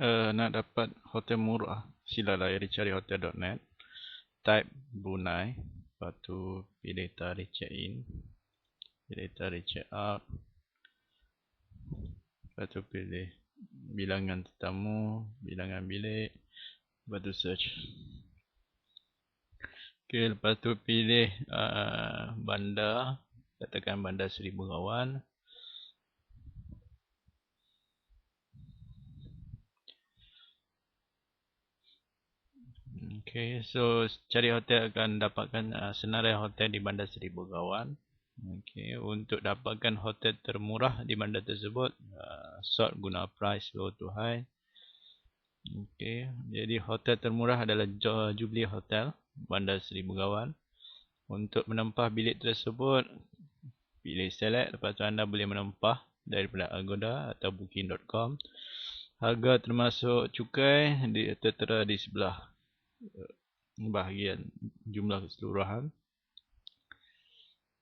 uh, nak dapat hotel murah, sila layari cari hotel.net. Type Brunei. Lepas tu pilih tarikh check-in. Pilih tarikh check-out. Lepas tu pilih bilangan tetamu, bilangan bilik. Lepas tu search. Okay, lepas tu pilih uh, bandar. Katakan bandar Seribu Rawan. Okay, so cari hotel akan dapatkan uh, senarai hotel di bandar Seribu Gawan. Okay, untuk dapatkan hotel termurah di bandar tersebut, uh, sort guna price low to high. Okay, jadi hotel termurah adalah Jubilee Hotel, bandar Seribu Gawan. Untuk menempah bilik tersebut, pilih select. Lepas tu anda boleh menempah daripada Agoda atau Booking.com. Harga termasuk cukai tertera di sebelah bahagian jumlah keseluruhan.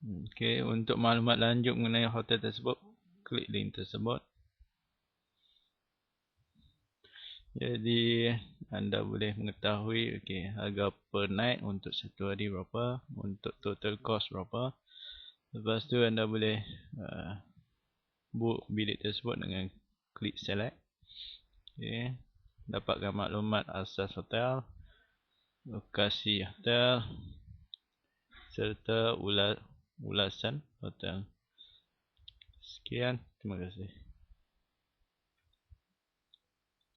Okey, untuk maklumat lanjut mengenai hotel tersebut, klik link tersebut. Jadi, anda boleh mengetahui okey, harga per night untuk satu hari berapa, untuk total cost berapa. Lepas tu anda boleh uh, book bilik tersebut dengan klik select. Okey, dapatkan maklumat asas hotel lokasi hotel serta ulasan hotel. Sekian, terima kasih.